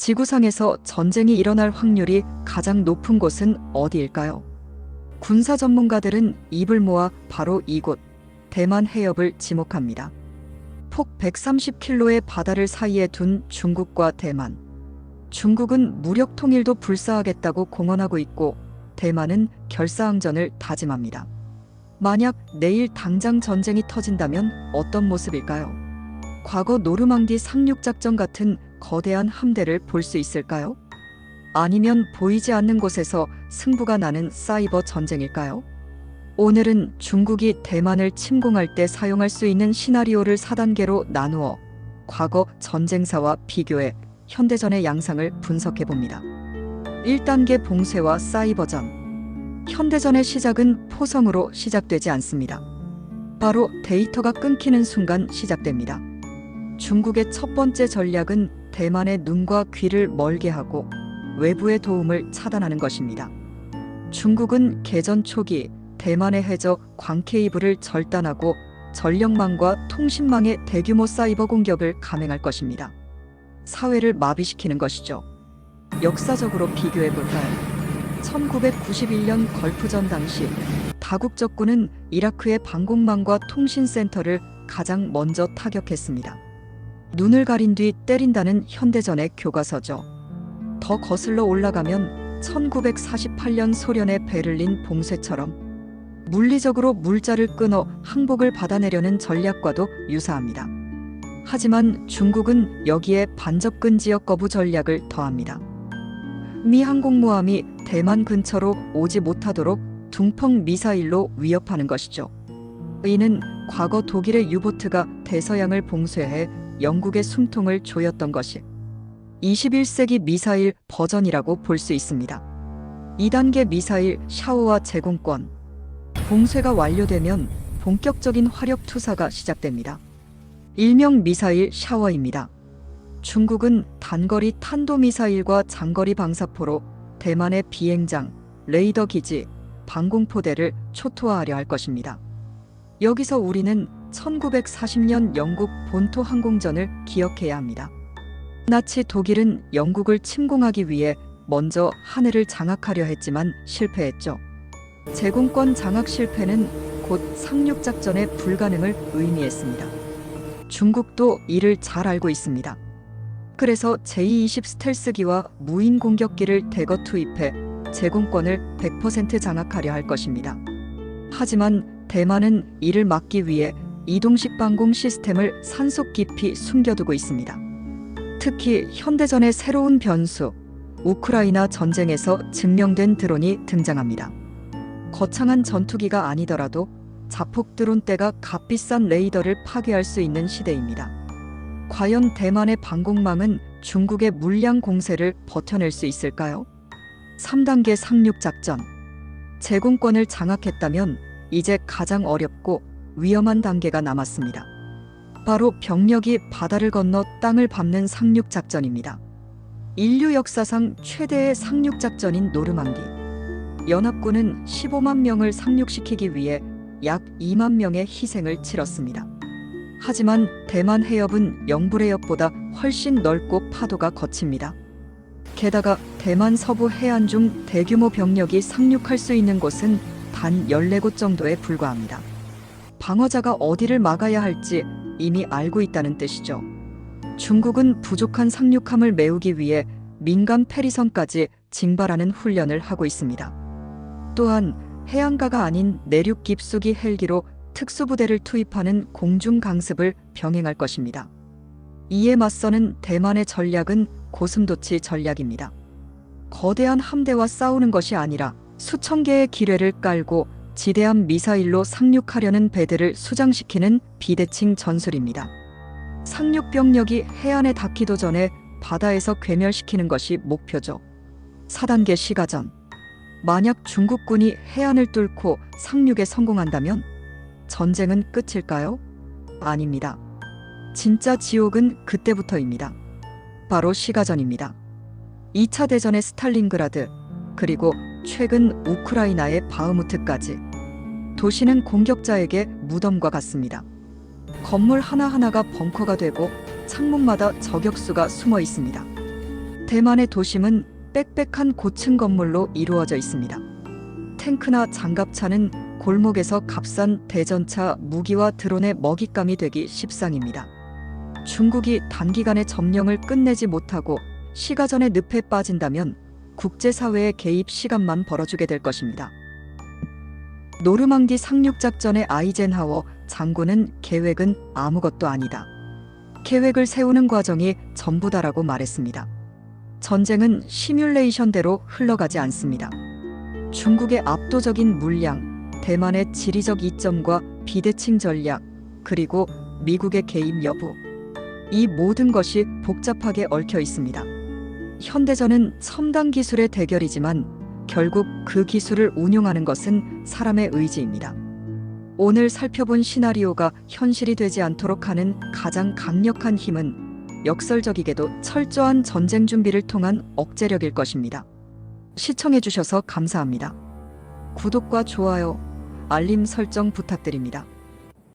지구상에서 전쟁이 일어날 확률이 가장 높은 곳은 어디일까요? 군사 전문가들은 입을 모아 바로 이곳 대만 해협을 지목합니다. 폭 130킬로의 바다를 사이에 둔 중국과 대만. 중국은 무력 통일도 불사하겠다고 공언하고 있고 대만은 결사항전을 다짐합니다. 만약 내일 당장 전쟁이 터진다면 어떤 모습일까요? 과거 노르망디 상륙작전 같은 거대한 함대를 볼 수 있을까요? 아니면 보이지 않는 곳에서 승부가 나는 사이버 전쟁일까요? 오늘은 중국이 대만을 침공할 때 사용할 수 있는 시나리오를 4단계로 나누어 과거 전쟁사와 비교해 현대전의 양상을 분석해 봅니다. 1단계 봉쇄와 사이버전. 현대전의 시작은 포성으로 시작되지 않습니다. 바로 데이터가 끊기는 순간 시작됩니다. 중국의 첫 번째 전략은 대만의 눈과 귀를 멀게 하고 외부의 도움을 차단하는 것입니다. 중국은 개전 초기 대만의 해저 광케이블을 절단하고 전력망과 통신망의 대규모 사이버 공격을 감행할 것입니다. 사회를 마비시키는 것이죠. 역사적으로 비교해 볼까요? 1991년 걸프전 당시 다국적군은 이라크의 방공망과 통신센터를 가장 먼저 타격했습니다. 눈을 가린 뒤 때린다는 현대전의 교과서죠. 더 거슬러 올라가면 1948년 소련의 베를린 봉쇄처럼 물리적으로 물자를 끊어 항복을 받아내려는 전략과도 유사합니다. 하지만 중국은 여기에 반접근 지역 거부 전략을 더합니다. 미 항공모함이 대만 근처로 오지 못하도록 둥펑 미사일로 위협하는 것이죠. 이는 과거 독일의 유보트가 대서양을 봉쇄해 영국의 숨통을 조였던 것이 21세기 미사일 버전이라고 볼 수 있습니다. 2단계 미사일 샤오와 제공권. 봉쇄가 완료되면 본격적인 화력 투사가 시작됩니다. 일명 미사일 샤워입니다. 중국은 단거리 탄도미사일과 장거리 방사포로 대만의 비행장, 레이더 기지, 방공포대를 초토화하려 할 것입니다. 여기서 우리는 1940년 영국 본토 항공전을 기억해야 합니다. 나치 독일은 영국을 침공하기 위해 먼저 하늘을 장악하려 했지만 실패했죠. 제공권 장악 실패는 곧 상륙작전의 불가능을 의미했습니다. 중국도 이를 잘 알고 있습니다. 그래서 제-20 스텔스기와 무인 공격기를 대거 투입해 제공권을 100% 장악하려 할 것입니다. 하지만 대만은 이를 막기 위해 이동식 방공 시스템을 산속 깊이 숨겨두고 있습니다. 특히 현대전의 새로운 변수, 우크라이나 전쟁에서 증명된 드론이 등장합니다. 거창한 전투기가 아니더라도 자폭 드론대가 값비싼 레이더를 파괴할 수 있는 시대입니다. 과연 대만의 방공망은 중국의 물량 공세를 버텨낼 수 있을까요? 3단계 상륙 작전. 제공권을 장악했다면 이제 가장 어렵고 위험한 단계가 남았습니다. 바로 병력이 바다를 건너 땅을 밟는 상륙 작전입니다. 인류 역사상 최대의 상륙 작전인 노르망디. 연합군은 15만 명을 상륙시키기 위해 약 2만 명의 희생을 치렀습니다. 하지만 대만 해협은 영불 해협보다 훨씬 넓고 파도가 거칩니다. 게다가 대만 서부 해안 중 대규모 병력이 상륙할 수 있는 곳은 단 14곳 정도에 불과합니다. 방어자가 어디를 막아야 할지 이미 알고 있다는 뜻이죠. 중국은 부족한 상륙함을 메우기 위해 민간 페리선까지 징발하는 훈련을 하고 있습니다. 또한 해안가가 아닌 내륙 깊숙이 헬기로 특수부대를 투입하는 공중 강습을 병행할 것입니다. 이에 맞서는 대만의 전략은 고슴도치 전략입니다. 거대한 함대와 싸우는 것이 아니라 수천 개의 기뢰를 깔고 지대함 미사일로 상륙하려는 배들을 수장시키는 비대칭 전술입니다. 상륙 병력이 해안에 닿기도 전에 바다에서 괴멸시키는 것이 목표죠. 4단계 시가전. 만약 중국군이 해안을 뚫고 상륙에 성공한다면 전쟁은 끝일까요? 아닙니다. 진짜 지옥은 그때부터입니다. 바로 시가전입니다. 2차 대전의 스탈린그라드, 그리고 최근 우크라이나의 바흐무트까지. 도시는 공격자에게 무덤과 같습니다. 건물 하나하나가 벙커가 되고 창문마다 저격수가 숨어 있습니다. 대만의 도심은 빽빽한 고층 건물로 이루어져 있습니다. 탱크나 장갑차는 골목에서 값싼 대전차 무기와 드론의 먹잇감이 되기 십상입니다. 중국이 단기간에 점령을 끝내지 못하고 시가전의 늪에 빠진다면 국제사회의 개입 시간만 벌어주게 될 것입니다. 노르망디 상륙작전의 아이젠하워 장군은 계획은 아무것도 아니다. 계획을 세우는 과정이 전부다라고 말했습니다. 전쟁은 시뮬레이션대로 흘러가지 않습니다. 중국의 압도적인 물량, 대만의 지리적 이점과 비대칭 전략, 그리고 미국의 개입 여부. 이 모든 것이 복잡하게 얽혀 있습니다. 현대전은 첨단 기술의 대결이지만 결국 그 기술을 운용하는 것은 사람의 의지입니다. 오늘 살펴본 시나리오가 현실이 되지 않도록 하는 가장 강력한 힘은 역설적이게도 철저한 전쟁 준비를 통한 억제력일 것입니다. 시청해주셔서 감사합니다. 구독과 좋아요, 알림 설정 부탁드립니다.